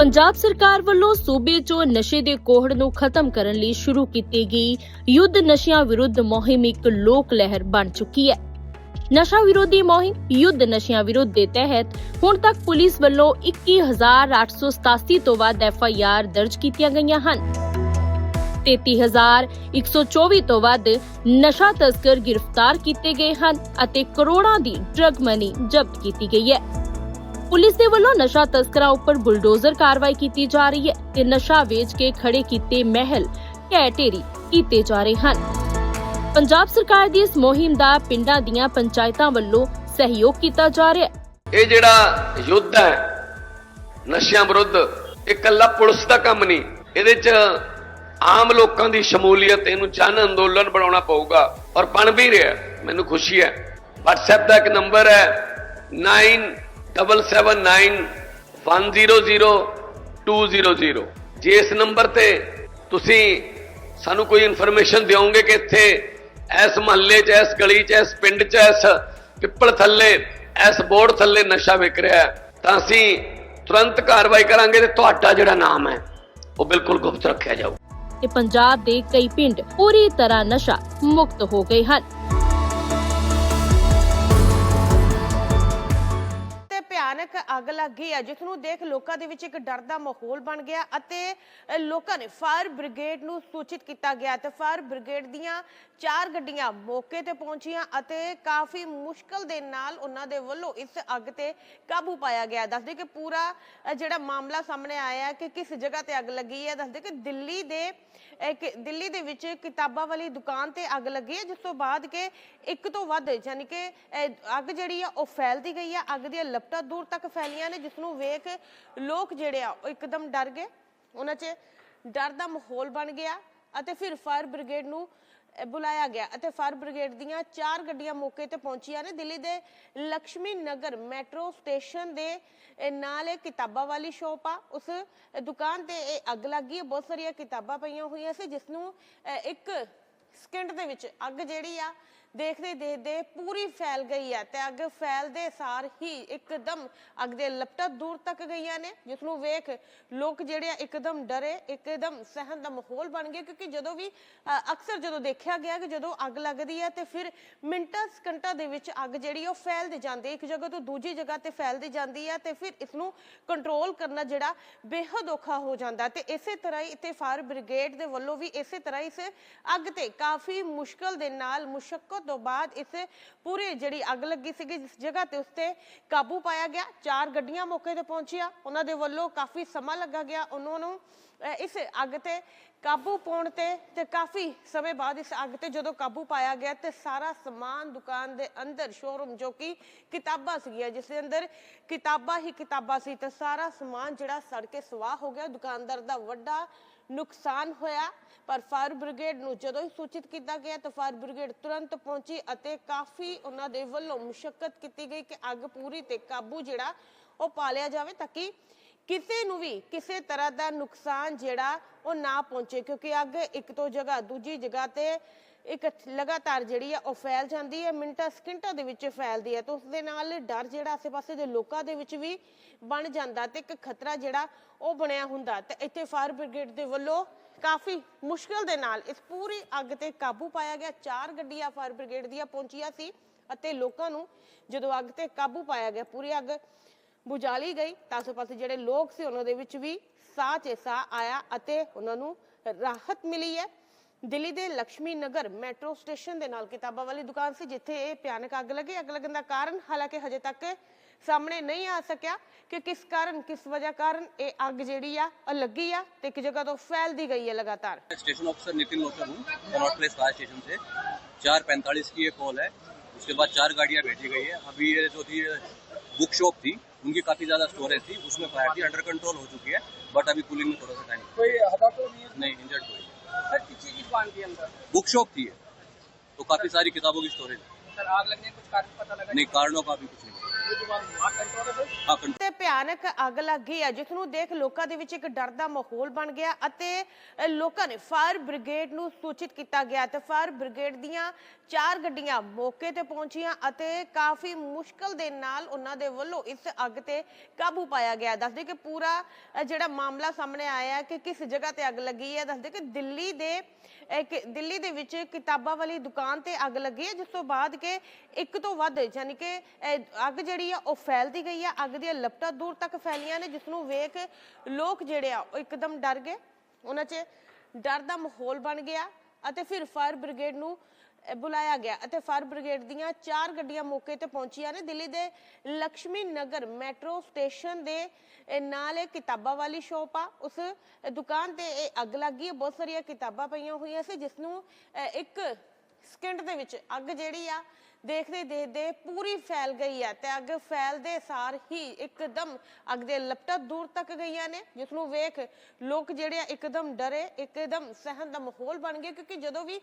ਪੰਜਾਬ ਸਰਕਾਰ ਵੱਲੋਂ ਸੂਬੇ 'ਚੋਂ ਨਸ਼ੇ ਦੇ ਕੋਹੜ ਨੂੰ ਖਤਮ ਕਰਨ ਲਈ ਸ਼ੁਰੂ ਕੀਤੀ ਗਈ ਯੁੱਧ ਨਸ਼ਿਆਂ ਵਿਰੁੱਧ ਮੁਹਿੰਮ ਇੱਕ ਲੋਕ ਲਹਿਰ ਬਣ ਚੁੱਕੀ ਹੈ। ਨਸ਼ਾ ਵਿਰੋਧੀ ਮੁਹਿੰਮ ਯੁੱਧ ਨਸ਼ਿਆਂ ਵਿਰੁੱਧ ਦੇ ਤਹਿਤ ਹੁਣ ਤੱਕ ਪੁਲਿਸ ਵੱਲੋਂ 21887 ਤੋਂ ਵੱਧ ਐਫਆਈਆਰ ਦਰਜ ਕੀਤੀਆਂ ਗਈਆਂ ਹਨ। 33124 ਤੋਂ ਵੱਧ ਨਸ਼ਾ ਤਸਕਰ ਗ੍ਰਿਫਤਾਰ ਕੀਤੇ ਗਏ ਹਨ ਅਤੇ ਕਰੋੜਾਂ ਦੀ ਡਰਗ ਮਨੀ ਜ਼ਬਤ ਕੀਤੀ ਗਈ ਹੈ। ਪੁਲਿਸ ਦੇ ਵੱਲੋਂ ਨਸ਼ਾ ਤਸਕਰਾਂ ਉੱਪਰ ਬੁਲਡੋਜ਼ਰ ਕਾਰਵਾਈ ਕੀਤੀ ਜਾ ਰਹੀ ਹੈ ਤੇ ਨਸ਼ਾ ਵੇਚ ਕੇ ਖੜੇ ਕੀਤੇ ਮਹਿਲ ਢਹਿ ਢੇਰੀ ਕੀਤੇ ਜਾ ਰਹੇ ਹਨ। ਪੰਜਾਬ ਸਰਕਾਰ ਦੀ ਇਸ ਮੁਹਿੰਮ ਦਾ ਪਿੰਡਾਂ ਦੀਆਂ ਪੰਚਾਇਤਾਂ ਵੱਲੋਂ ਸਹਿਯੋਗ ਕੀਤਾ ਜਾ ਰਿਹਾ ਹੈ। ਇਹ ਜਿਹੜਾ ਯੁੱਧ ਹੈ, ਨਸ਼ਿਆਂ ਵਿਰੁੱਧ, ਇਹ ਇਕੱਲਾ ਪੁਲਿਸ ਦਾ ਕੰਮ ਨਹੀਂ। ਇਹਦੇ 'ਚ ਆਮ ਲੋਕਾਂ ਦੀ ਸ਼ਮੂਲੀਅਤ, ਇਹਨੂੰ ਜਨ ਅੰਦੋਲਨ ਬਣਾਉਣਾ ਪਊਗਾ ਔਰ ਬਣ ਵੀ ਰਿਹਾ ਮੈਨੂੰ ਖੁਸ਼ੀ ਹੈ। WhatsApp ਦਾ ਇੱਕ ਨੰਬਰ ਹੈ 9779100200 ਜੇ ਇਸ ਨੰਬਰ ਤੇ ਤੁਸੀਂ ਸਾਨੂੰ ਕੋਈ ਇਨਫੋਰਮੇਸ਼ਨ ਦਿਓਗੇ ਕਿ ਇੱਥੇ ਇਸ ਮਹੱਲੇ 'ਚ, ਇਸ ਗਲੀ 'ਚ, ਇਸ ਪਿੰਡ 'ਚ, ਇਸ ਪਿੱਪਲ ਥੱਲੇ, ਇਸ ਬੋਰਡ ਥੱਲੇ ਨਸ਼ਾ ਵਿਕ ਰਿਹਾ ਤਾਂ ਅਸੀਂ ਤੁਰੰਤ ਕਾਰਵਾਈ ਕਰਾਂਗੇ ਤੇ ਤੁਹਾਡਾ ਜਿਹੜਾ ਨਾਮ ਹੈ, ਉਹ ਬਿਲਕੁਲ ਗੁਪਤ ਰੱਖਿਆ ਜਾਊ। ਤੇ ਪੰਜਾਬ ਦੇ ਕਈ ਪਿੰਡ ਪੂਰੀ ਤਰ੍ਹਾਂ ਨਸ਼ਾ ਮੁਕਤ ਹੋ ਗਏ ਹਨ। ਭਿਆਨਕ ਅੱਗ ਲੱਗ ਗਈ ਹੈ ਜਿਸ ਨੂੰ ਦੇਖ ਲੋਕਾਂ ਦੇ ਵਿੱਚ ਇੱਕ ਡਰ ਦਾ ਮਾਹੌਲ ਬਣ ਗਿਆ ਅਤੇ ਲੋਕਾਂ ਨੇ ਫਾਇਰ ਬ੍ਰਿਗੇਡ ਨੂੰ ਸੂਚਿਤ ਕੀਤਾ ਗਿਆ ਤੇ ਫਾਇਰ ਬ੍ਰਿਗੇਡ ਦੀਆਂ ਚਾਰ ਗੱਡੀਆਂ ਮੌਕੇ ਤੇ ਪਹੁੰਚੀਆਂ ਅਤੇ ਕਾਫੀ ਮੁਸ਼ਕਲ ਦੇ ਨਾਲ ਉਹਨਾਂ ਦੇ ਵੱਲੋਂ ਇਸ ਅੱਗ ਤੇ ਕਾਬੂ ਪਾਇਆ ਗਿਆ। ਦੱਸਦੇ ਕਿ ਪੂਰਾ ਜਿਹੜਾ ਮਾਮਲਾ ਸਾਹਮਣੇ ਆਇਆ ਹੈ ਕਿ ਕਿਸ ਜਗ੍ਹਾ ਤੇ ਅੱਗ ਲੱਗੀ ਹੈ, ਦੱਸਦੇ ਕਿ ਦਿੱਲੀ ਦੇ ਕਿ ਦਿੱਲੀ ਦੇ ਵਿੱਚ ਕਿਤਾਬਾਂ ਵਾਲੀ ਦੁਕਾਨ ਤੇ ਅੱਗ ਲੱਗੀ ਹੈ, ਜਿਸ ਤੋਂ ਬਾਅਦ ਕਿ ਇੱਕ ਤੋਂ ਵੱਧ ਯਾਨੀ ਕਿ ਅੱਗ ਜਿਹੜੀ ਆ ਉਹ ਫੈਲਦੀ ਗਈ ਆ ਅੱਗ ਦੀਆਂ ਲਪਟਾਂ ਦੂਰ ਤੱਕ ਫੈਲੀਆਂ ਨੇ, ਜਿਸ ਨੂੰ ਵੇਖ ਲੋਕ ਜਿਹੜੇ ਆ, ਉਹ ਇੱਕਦਮ ਡਰ ਗਏ। ਉਹਨਾਂ 'ਚ ਡਰ ਦਾ ਮਾਹੌਲ ਬਣ ਗਿਆ ਅਤੇ ਫਿਰ ਫਾਇਰ ਬ੍ਰਿਗੇਡ ਨੂੰ ਬੁਲਾਇਆ ਗਿਆ ਅਤੇ ਫਾਇਰ ਬ੍ਰਿਗੇਡ ਦੀਆਂ ਚਾਰ ਗੱਡੀਆਂ ਮੌਕੇ ਤੇ ਪਹੁੰਚੀਆਂ ਨੇ। ਦਿੱਲੀ ਦੇ ਲక్ష్ਮੀ ਨਗਰ ਮੈਟਰੋ ਸਟੇਸ਼ਨ ਦੇ ਨਾਲ ਇਹ ਕਿਤਾਬਾਂ ਵਾਲੀ ਸ਼ੋਪ ਆ। ਉਸ ਦੁਕਾਨ ਤੇ ਇਹ ਅੱਗ ਲੱਗੀ ਹੈ। ਬਹੁਤ ਸਾਰੀਆਂ ਕਿਤਾਬਾਂ ਪਈਆਂ ਹੋਈਆਂ ਸੀ, ਜਿਸ ਨੂੰ ਇੱਕ ਸਕਿੰਟ ਦੇ ਵਿੱਚ ਅੱਗ ਜਿਹੜੀ ਆ ਦੇਖਦੇ ਦੇਖਦੇ ਪੂਰੀ ਫੈਲ ਗਈ ਹੈ ਤੇ ਅੱਗ ਫੈਲਦੇ ਸਾਰ ਹੀ ਇੱਕਦਮ ਅੱਗ ਦੇ ਲਪਟਾਂ ਦੂਰ ਤੱਕ ਗਈਆਂ ਨੇ, ਜਿਸ ਨੂੰ ਵੇਖ ਲੋਕ ਜਿਹੜੇ ਆ ਇੱਕਦਮ ਡਰੇ, ਇੱਕਦਮ ਸਹਿਮ ਦਾ ਮਾਹੌਲ ਬਣ ਗਿਆ ਕਿਉਂਕਿ ਜਦੋਂ ਵੀ ਅਕਸਰ ਜਦੋਂ ਦੇਖਿਆ ਗਿਆ ਕਿ ਜਦੋਂ ਅੱਗ ਲੱਗਦੀ ਹੈ ਤੇ ਫਿਰ ਮਿੰਟਾਂ, ਸਕਿੰਟਾਂ ਦੇ ਵਿੱਚ ਅੱਗ ਜਿਹੜੀ ਉਹ ਫੈਲਦੀ ਜਾਂਦੀ ਹੈ, ਇੱਕ ਜਗ੍ਹਾ ਤੋਂ ਦੂਜੀ ਜਗ੍ਹਾ ਤੇ ਫੈਲਦੀ ਜਾਂਦੀ ਹੈ ਤੇ ਫਿਰ ਇਸ ਨੂੰ ਕੰਟਰੋਲ ਕਰਨਾ ਜਿਹੜਾ ਬੇਹੱਦ ਔਖਾ ਹੋ ਜਾਂਦਾ ਤੇ ਇਸੇ ਤਰ੍ਹਾਂ ਹੀ ਇੱਥੇ ਫਾਇਰ ਬ੍ਰਿਗੇਡ ਦੇ ਵੱਲੋਂ ਵੀ ਇਸੇ ਤਰ੍ਹਾਂ ਇਸ ਅੱਗ ਤੇ ਕਾਫੀ ਮੁਸ਼ਕਲ ਦੇ ਨਾਲ ਮੁਸ਼ਕਲ ਤੋਂ ਬਾਅਦ ਇਸ ਪੂਰੀ ਜਿਹੜੀ ਅੱਗ ਲੱਗੀ ਸੀਗੀ, ਜਿਸ ਜਗ੍ਹਾ ਤੇ ਉਸਤੇ ਕਾਬੂ ਪਾਇਆ ਗਿਆ, ਚਾਰ ਗੱਡੀਆਂ ਮੌਕੇ ਤੇ ਪਹੁੰਚੀਆਂ। ਉਹਨਾਂ ਦੇ ਵੱਲੋਂ ਕਾਫੀ ਸਮਾਂ ਲੱਗਾ ਗਿਆ। ਉਹਨਾਂ ਨੂੰ ਇਸ ਅੱਗ ਤੇ ਕਾਬੂ ਪਾਉਣ ਤੇ ਤੇ ਕਾਫੀ ਸਮੇਂ ਬਾਅਦ ਇਸ ਅੱਗ ਤੇ ਜਦੋਂ ਕਾਬੂ ਪਾਇਆ ਗਿਆ ਤੇ ਸਾਰਾ ਸਮਾਨ ਦੁਕਾਨ ਦੇ ਅੰਦਰ ਸ਼ੋਰੂਮ ਜੋ ਕਿ ਕਿਤਾਬਾਂ ਸੀਗੀਆਂ, ਜਿਸ ਦੇ ਅੰਦਰ ਕਿਤਾਬਾਂ ਹੀ ਕਿਤਾਬਾਂ ਸੀ ਤੇ ਸਾਰਾ ਸਮਾਨ ਜਿਹੜਾ ਸੜ ਕੇ ਸਵਾਹ ਹੋ ਗਿਆ। ਦੁਕਾਨਦਾਰ ਦਾ ਵੱਡਾ ਨੁਕਸਾਨ ਹੋਇਆ, ਪਰ ਫਾਇਰ ਬ੍ਰਿਗੇਡ ਨੂੰ ਜਦੋਂ ਹੀ ਸੂਚਿਤ ਕੀਤਾ ਗਿਆ ਤਾਂ ਫਾਇਰ ਬ੍ਰਿਗੇਡ ਤੁਰੰਤ ਪਹੁੰਚੀ ਅਤੇ ਕਾਫੀ ਉਹਨਾਂ ਦੇ ਵੱਲੋਂ ਮੁਸ਼ਕਲ ਕੀਤੀ ਗਈ ਕਿ ਅੱਗ ਪੂਰੀ ਤੇ ਕਾਬੂ ਜਿਹੜਾ ਉਹ ਪਾ ਲਿਆ ਜਾਵੇ ਤਾਂ ਕਿ ਕਿਸੇ ਨੂੰ ਵੀ ਕਿਸੇ ਤਰ੍ਹਾਂ ਦਾ ਨੁਕਸਾਨ ਜਿਹੜਾ ਉਹ ਨਾ ਪਹੁੰਚੇ, ਕਿਉਂਕਿ ਅੱਗ ਇੱਕ ਤੋਂ ਜਗ੍ਹਾ ਦੂਜੀ ਜਗ੍ਹਾ ਤੇ ਇੱਕ ਲਗਾਤਾਰ ਜਿਹੜੀ ਆ ਉਹ ਫੈਲ ਜਾਂਦੀ ਹੈ, ਮਿੰਟਾਂ, ਸਕਿੰਟਾਂ ਦੇ ਵਿੱਚ ਫੈਲਦੀ ਹੈ ਤਾਂ ਉਸ ਦੇ ਨਾਲ ਡਰ ਜਿਹੜਾ ਆਸੇ-ਪਾਸੇ ਦੇ ਲੋਕਾਂ ਦੇ ਵਿੱਚ ਵੀ ਬਣ ਜਾਂਦਾ ਤੇ ਇੱਕ ਖਤਰਾ ਜਿਹੜਾ ਉਹ ਬਣਿਆ ਹੁੰਦਾ ਤੇ ਇੱਥੇ ਫਾਇਰ ਬ੍ਰਿਗੇਡ ਦੇ ਵੱਲੋਂ ਕਾਫੀ ਮੁਸ਼ਕਲ ਦੇ ਨਾਲ ਇਸ ਪੂਰੀ ਅੱਗ ਤੇ ਕਾਬੂ ਪਾਇਆ ਗਿਆ। ਚਾਰ ਗੱਡੀਆਂ ਫਾਇਰ ਬ੍ਰਿਗੇਡ ਦੀਆਂ ਪਹੁੰਚੀਆਂ ਸੀ ਅਤੇ ਲੋਕਾਂ ਨੂੰ ਜਦੋਂ ਅੱਗ ਤੇ ਕਾਬੂ ਪਾਇਆ ਗਿਆ, ਪੂਰੀ ਅੱਗ ਬੁਝਾਲੀ ਗਈ। ਤਾਂ ਆਸ-ਪਾਸੇ ਜਿਹੜੇ ਲੋਕ ਸੀ, ਉਹਨਾਂ ਦੇ ਵਿੱਚ ਵੀ ਸਾਹ ਤੇ ਸਾਹ ਆਇਆ ਅਤੇ ਉਹਨਾਂ ਨੂੰ ਰਾਹਤ ਮਿਲੀ ਹੈ। ਦਿੱਲੀ ਦੇ ਲక్ష్ਮੀ ਨਗਰ ਮੈਟਰੋ ਸਟੇਸ਼ਨ ਦੇ ਨਾਲ ਕਿਤਾਬਾਂ ਵਾਲੀ ਦੁਕਾਨ ਸੀ, ਜਿੱਥੇ ਇਹ ਭਿਆਨਕ ਅੱਗ ਲੱਗੀ। ਅੱਗ ਲੱਗਣ ਦਾ ਕਾਰਨ ਹਾਲਾਂਕਿ ਹਜੇ ਤੱਕ ਸਾਹਮਣੇ ਨਹੀਂ ਆ ਸਕਿਆ ਕਿ ਕਿਸ ਕਾਰਨ, ਕਿਸ ਵਜ੍ਹਾ ਕਾਰਨ ਇਹ ਅੱਗ ਜਿਹੜੀ ਆ, ਉਹ ਲੱਗੀ ਆ ਤੇ ਇੱਕ ਜਗ੍ਹਾ ਤੋਂ ਫੈਲਦੀ ਗਈ ਹੈ ਲਗਾਤਾਰ। स्टेशन ऑफिसर नितिन लोचर हूँ कनॉट प्लेस फायर स्टेशन से चार पैंतालीस की ये कॉल है उसके बाद चार गाड़ियाँ भेजी गई है अभी ये जो बुक शॉप थी उनकी काफ़ी ज़्यादा स्टोरेज थी उसमें फायर थी अंडर कंट्रोल हो चुकी है बट अभी कूलिंग में थोड़ा सा टाइम कोई तो नहीं है? नहीं इंजर्ड कोई सर किसी की दुकान के अंदर? बुक शॉप थी तो काफ़ी सारी किताबों की स्टोरेज सर आग लगने कुछ कारण पता लगा? नहीं कारणों का भी कुछ नहीं। ਤੇ ਭਿਆਨਕ ਅੱਗ ਲੱਗ ਗਈ ਹੈ ਜਿਸ ਨੂੰ ਦੇਖ ਲੋਕਾਂ ਦੇ ਵਿੱਚ ਇੱਕ ਡਰ ਦਾ ਮਾਹੌਲ ਬਣ ਗਿਆ ਅਤੇ ਲੋਕਾਂ ਨੇ ਫਾਇਰ ਬ੍ਰਿਗੇਡ ਨੂੰ ਸੂਚਿਤ ਕੀਤਾ ਗਿਆ ਤੇ ਫਾਇਰ ਬ੍ਰਿਗੇਡ ਦੀਆਂ ਚਾਰ ਗੱਡੀਆਂ ਮੌਕੇ ਤੇ ਪਹੁੰਚੀਆਂ ਅਤੇ ਕਾਫੀ ਮੁਸ਼ਕਲ ਦੇ ਨਾਲ ਉਹਨਾਂ ਦੇ ਵੱਲੋਂ ਇਸ ਅੱਗ ਤੇ ਕਾਬੂ ਪਾਇਆ ਗਿਆ। ਦੱਸਦੇ ਕਿ ਪੂਰਾ ਜਿਹੜਾ ਮਾਮਲਾ ਸਾਹਮਣੇ ਆਇਆ ਕਿ ਕਿਸ ਜਗ੍ਹਾ ਤੇ ਅੱਗ ਲੱਗੀ ਹੈ, ਦੱਸਦੇ ਕਿ ਦਿੱਲੀ ਦੇ ਇੱਕ ਦਿੱਲੀ ਦੇ ਵਿੱਚ ਕਿਤਾਬਾਂ ਵਾਲੀ ਦੁਕਾਨ ਤੇ ਅੱਗ ਲੱਗੀ ਹੈ, ਜਿਸ ਤੋਂ ਬਾਅਦ ਕਿ ਇੱਕ ਤੋਂ ਵੱਧ, ਯਾਨੀ ਕਿ ਅੱਗ ਜਿਹੜੀ ਆ, ਉਹ ਫੈਲਦੀ ਗਈ ਆ। ਅੱਗ ਦੀਆਂ ਲਪਟਾਂ ਦੂਰ ਤੱਕ ਫੈਲੀਆਂ ਨੇ ਜਿਸ ਨੂੰ ਵੇਖ ਲੋਕ ਜਿਹੜੇ ਆ, ਉਹ ਇੱਕਦਮ ਡਰ ਗਏ। ਉਹਨਾਂ 'ਚ ਡਰ ਦਾ ਮਾਹੌਲ ਬਣ ਗਿਆ ਅਤੇ ਫਿਰ ਫਾਇਰ ਬ੍ਰਿਗੇਡ ਨੂੰ ਬੁਲਾਇਆ ਗਿਆ ਅਤੇ ਫਾਇਰ ਬ੍ਰਿਗੇਡ ਦੀਆਂ ਚਾਰ ਗੱਡੀਆਂ ਮੌਕੇ ਤੇ ਪਹੁੰਚੀਆਂ ਨੇ। ਦਿੱਲੀ ਦੇ ਲక్ష్ਮੀ ਨਗਰ ਮੈਟਰੋ ਸਟੇਸ਼ਨ ਦੇ ਨਾਲ ਇਹ ਕਿਤਾਬਾਂ ਵਾਲੀ ਸ਼ੋਪ ਆ। ਉਸ ਦੁਕਾਨ ਤੇ ਇਹ ਅੱਗ ਲੱਗੀ ਹੈ। ਬਹੁਤ ਸਾਰੀਆਂ ਕਿਤਾਬਾਂ ਪਈਆਂ ਹੋਈਆਂ ਸੀ ਜਿਸ ਨੂੰ ਇੱਕ ਸਕਿੰਟ ਦੇ ਵਿੱਚ ਅੱਗ ਜਿਹੜੀ ਆ, ਦੇਖਦੇ ਦੇਖਦੇ ਪੂਰੀ ਫੈਲ ਗਈ ਆ ਤੇ ਅੱਗ ਫੈਲਦੇ ਸਾਰ ਹੀ ਇੱਕਦਮ ਅੱਗ ਦੇ ਲਪਟਾਂ ਦੂਰ ਤੱਕ ਗਈਆਂ ਨੇ, ਜਿਸ ਨੂੰ ਵੇਖ ਲੋਕ ਜਿਹੜੇ ਆ ਇੱਕਦਮ ਡਰੇ, ਇੱਕਦਮ ਸਹਿਮ ਦਾ ਮਾਹੌਲ ਬਣ ਗਿਆ ਕਿਉਂਕਿ ਜਦੋਂ ਵੀ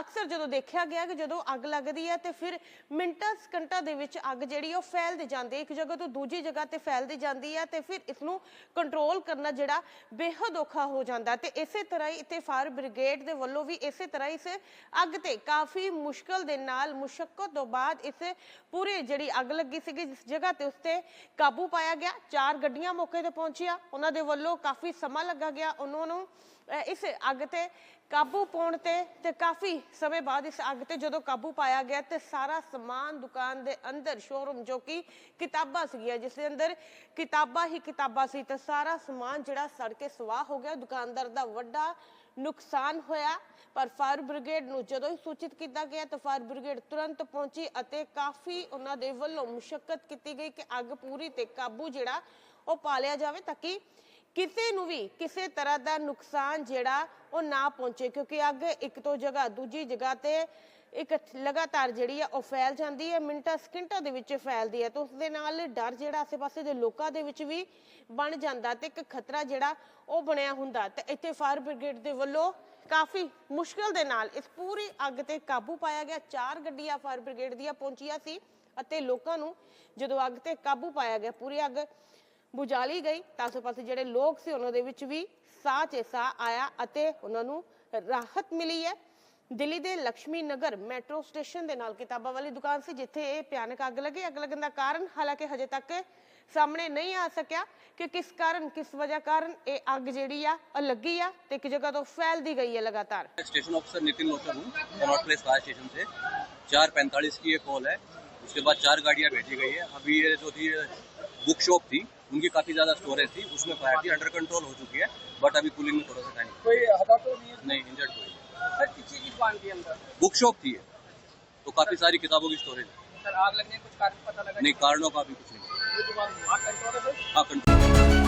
ਅਕਸਰ ਜਦੋਂ ਦੇਖਿਆ ਗਿਆ ਕਿ ਜਦੋਂ ਅੱਗ ਲੱਗਦੀ ਹੈ ਤੇ ਫਿਰ ਮਿੰਟਾਂ, ਸਕਿੰਟਾਂ ਦੇ ਵਿੱਚ ਅੱਗ ਜਿਹੜੀ ਉਹ ਫੈਲਦੀ ਜਾਂਦੀ ਇੱਕ ਜਗ੍ਹਾ ਤੋਂ ਦੂਜੀ ਜਗ੍ਹਾ ਤੇ ਫੈਲਦੀ ਜਾਂਦੀ ਆ ਤੇ ਫਿਰ ਇਸ ਨੂੰ ਕੰਟਰੋਲ ਕਰਨਾ ਜਿਹੜਾ ਬੇਹੱਦ ਔਖਾ ਹੋ ਜਾਂਦਾ ਤੇ ਇਸੇ ਤਰ੍ਹਾਂ ਹੀ ਇੱਥੇ ਫਾਇਰ ਬ੍ਰਿਗੇਡ ਦੇ ਵੱਲੋਂ ਵੀ ਇਸੇ ਤਰ੍ਹਾਂ ਇਸ ਅੱਗ ਤੇ ਕਾਫੀ ਮੁਸ਼ਕਲ ਦੇ ਨਾਲ ਮੁਸ਼ਕਲ ਤੋਂ ਬਾਅਦ ਇਸ ਪੂਰੀ ਜਿਹੜੀ ਅੱਗ ਲੱਗੀ ਸੀਗੀ, ਜਿਸ ਜਗ੍ਹਾ ਤੇ ਉਸ ਕਾਬੂ ਪਾਇਆ ਗਿਆ। ਚਾਰ ਗੱਡੀਆਂ ਮੌਕੇ ਤੇ ਪਹੁੰਚੀਆਂ। ਉਹਨਾਂ ਦੇ ਵੱਲੋਂ ਕਾਫੀ ਸਮਾਂ ਲੱਗਾ ਗਿਆ। ਉਹਨਾਂ ਨੂੰ ਇਸ ਅੱਗ ਤੇ ਕਾਬੂ ਪਾਉਣ ਤੇ ਤੇ ਕਾਫੀ ਸਮੇਂ ਬਾਅਦ ਇਸ ਅੱਗ ਤੇ ਜਦੋਂ ਕਾਬੂ ਪਾਇਆ ਗਿਆ ਤੇ ਸਾਰਾ ਸਮਾਨ ਦੁਕਾਨ ਦੇ ਅੰਦਰ ਸ਼ੋਰੂਮ ਜੋ ਕਿ ਕਿਤਾਬਾਂ ਸੀਗੀਆਂ, ਜਿਸ ਦੇ ਅੰਦਰ ਕਿਤਾਬਾਂ ਹੀ ਕਿਤਾਬਾਂ ਸੀ ਤੇ ਸਾਰਾ ਸਮਾਨ ਜਿਹੜਾ ਸੜ ਕੇ ਸਵਾਹ ਹੋ ਗਿਆ। ਦੁਕਾਨਦਾਰ ਦਾ ਵੱਡਾ ਨੁਕਸਾਨ ਹੋਇਆ, ਪਰ ਫਾਇਰ ਬ੍ਰਿਗੇਡ ਨੂੰ ਜਦੋਂ ਹੀ ਸੂਚਿਤ ਕੀਤਾ ਗਿਆ ਤਾਂ ਫਾਇਰ ਬ੍ਰਿਗੇਡ ਤੁਰੰਤ ਪਹੁੰਚੀ ਅਤੇ ਕਾਫੀ ਉਹਨਾਂ ਦੇ ਵੱਲੋਂ ਮੁਸ਼ਕਲ ਕੀਤੀ ਗਈ ਕਿ ਅੱਗ ਪੂਰੀ ਤੇ ਕਾਬੂ ਜਿਹੜਾ ਉਹ ਪਾ ਲਿਆ ਜਾਵੇ ਤਾਂ ਕਿ ਕਿਸੇ ਨੂੰ ਵੀ ਕਿਸੇ ਤਰ੍ਹਾਂ ਦਾ ਨੁਕਸਾਨ ਜਿਹੜਾ ਉਹ ਨਾ ਪਹੁੰਚੇ, ਕਿਉਂਕਿ ਅੱਗ ਇੱਕ ਤੋਂ ਜਗ੍ਹਾ ਦੂਜੀ ਜਗ੍ਹਾ ਤੇ ਇੱਕ ਲਗਾਤਾਰ ਜਿਹੜੀ ਆ, ਉਹ ਫੈਲ ਜਾਂਦੀ ਹੈ, ਮਿੰਟਾਂ, ਸਕਿੰਟਾਂ ਦੇ ਵਿੱਚ ਫੈਲਦੀ ਹੈ ਤਾਂ ਉਸ ਦੇ ਨਾਲ ਡਰ ਜਿਹੜਾ ਆਸੇ-ਪਾਸੇ ਦੇ ਲੋਕਾਂ ਦੇ ਵਿੱਚ ਵੀ ਬਣ ਜਾਂਦਾ ਤੇ ਇੱਕ ਖਤਰਾ ਜਿਹੜਾ ਉਹ ਬਣਿਆ ਹੁੰਦਾ ਤੇ ਇੱਥੇ ਫਾਇਰ ਬ੍ਰਿਗੇਡ ਦੇ ਵੱਲੋਂ ਕਾਫੀ ਮੁਸ਼ਕਲ ਦੇ ਨਾਲ ਇਸ ਪੂਰੀ ਅੱਗ ਤੇ ਕਾਬੂ ਪਾਇਆ ਗਿਆ। ਚਾਰ ਗੱਡੀਆਂ ਫਾਇਰ ਬ੍ਰਿਗੇਡ ਦੀਆਂ ਪਹੁੰਚੀਆਂ ਸੀ ਅਤੇ ਲੋਕਾਂ ਨੂੰ ਜਦੋਂ ਅੱਗ ਤੇ ਕਾਬੂ ਪਾਇਆ ਗਿਆ, ਪੂਰੀ ਅੱਗ ਬੁਝਾਲੀ ਗਈ ਤਾਂ ਆਸੇ-ਪਾਸੇ ਜਿਹੜੇ ਲੋਕ ਸੀ, ਉਹਨਾਂ ਦੇ ਵਿੱਚ ਵੀ ਸਾਹ 'ਚ ਸਾਹ ਆਇਆ ਅਤੇ ਉਹਨਾਂ ਨੂੰ ਰਾਹਤ ਮਿਲੀ ਹੈ। दिल्ली के लक्ष्मी नगर मैट्रो स्टेशन के नाल ਕਿਤਾਬਾਂ वाली दुकान से जिथे ये भयानक अग लगी अग लगन का कारण हालाँकि हजे तक सामने नहीं आ सकया कि किस कारण किस वजह कारण ये अग जी लगी ਉਹ ਲੱਗੀ ਆ ਤੇ ਇੱਕ ਜਗ੍ਹਾ ਤੋਂ स्टेशन ऑफिसर नितिन हूँ स्टेशन से चार पैंतालीस की एक कॉल है उसके बाद चार गाड़ियाँ भेजी गई है अभी ये जो थी बुक शॉप थी उनकी काफ़ी ज़्यादा स्टोरेज थी उसमें फायर थी अंडर कंट्रोल हो चुकी है बट अभी कूलिंग में थोड़ा सा टाइम कोई नहीं इंजर्ड कोई सर किस चीज की दुकान थी अंदर बुक शॉप थी ये तो काफ़ी सारी किताबों की स्टोरेज है सर आग लगने का कुछ कारण पता लगा नहीं कारणों का भी कुछ नहीं ये दुकान आग कंट्रोल है सर हाँ कंट्रोल